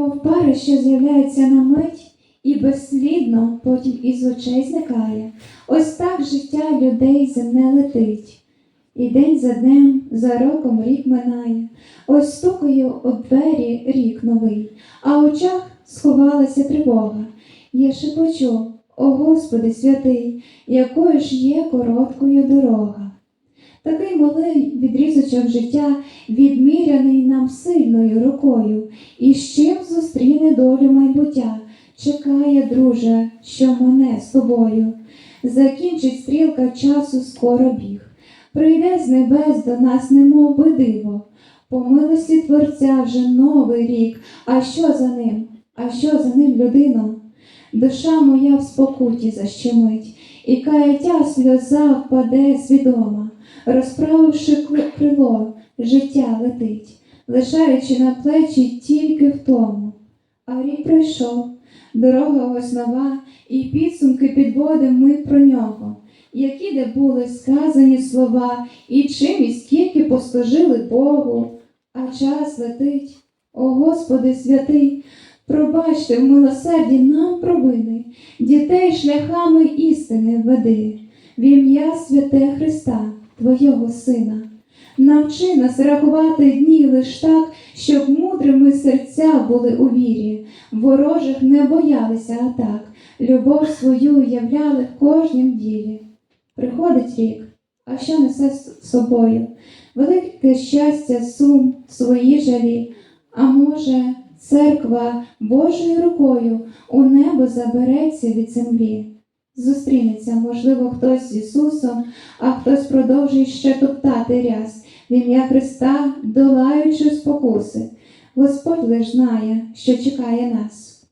мов пара, що з'являється на мить і безслідно потім із очей зникає. Ось так життя людей земне летить. І день за днем, за роком рік минає. Ось стукаю у двері рік новий, а в очах сховалася тривога. Я шепочу, о Господи святий, якою ж є короткою дорога. Такий малий відрізочок життя, відміряний нам сильною рукою, і з чим зустріне долю майбуття, чекає, друже, що мене з тобою. Закінчить стрілка часу скоро біг. Прийде з небес до нас, немов би диво. По милості Творця вже новий рік. А що за ним? А що за ним, людино? Душа моя в спокуті защемить, і каяття сльоза впаде свідома, розправивши крило, життя летить, лишаючи на плечі тільки втому. А рік пройшов, дорога ось нова, і підсумки підводимо ми про нього. Які де були сказані слова, і чим і скільки послужили Богу, а час летить, о Господи святий, пробачте в милосерді нам провини, дітей шляхами істини веди, в ім'я святе Христа, Твого Сина. Навчи нас рахувати дні лиш так, щоб мудрими серця були у вірі, ворожих не боялися атак, любов свою являли в кожнім ділі. Приходить рік, а що несе з собою? Велике щастя, сум, свої жалі, а може, церква Божою рукою у небо забереться від землі. Зустрінеться, можливо, хтось з Ісусом, а хтось продовжує ще топтати ряс в ім'я Христа, долаючи спокуси. Господь лиш знає, що чекає нас.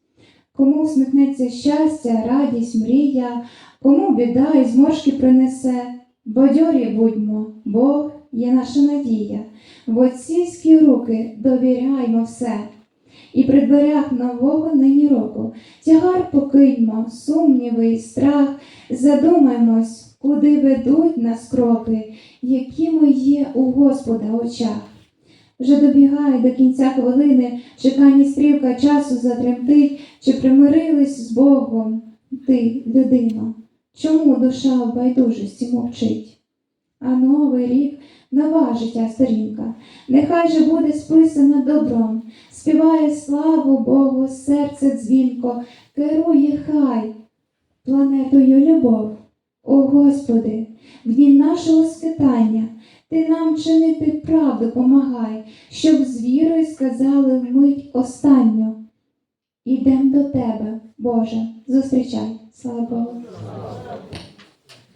Кому всміхнеться щастя, радість, мрія, Кому біда і зморшки принесе, бадьорі будьмо, Бог є наша надія, в отцівські руки довіряймо все. І при дверях нового нині року тягар покиньмо, сумніви і страх, задумаймось, куди ведуть нас кроки, які ми є у Господа очах. Вже добігає до кінця хвилини, чекані стрілка часу затремтить, чи примирились з Богом ти, людино. Чому душа в байдужості мовчить? А новий рік нова життя сторінка, нехай же буде списана добром, співає славу Богу, серце дзвінко, керує хай планетою любов. О Господи, в дні нашого скитання Ти нам чинити правду помагай, щоб з вірою сказали вмить останню. Ідем до Тебе, Боже, зустрічай, слава Богу.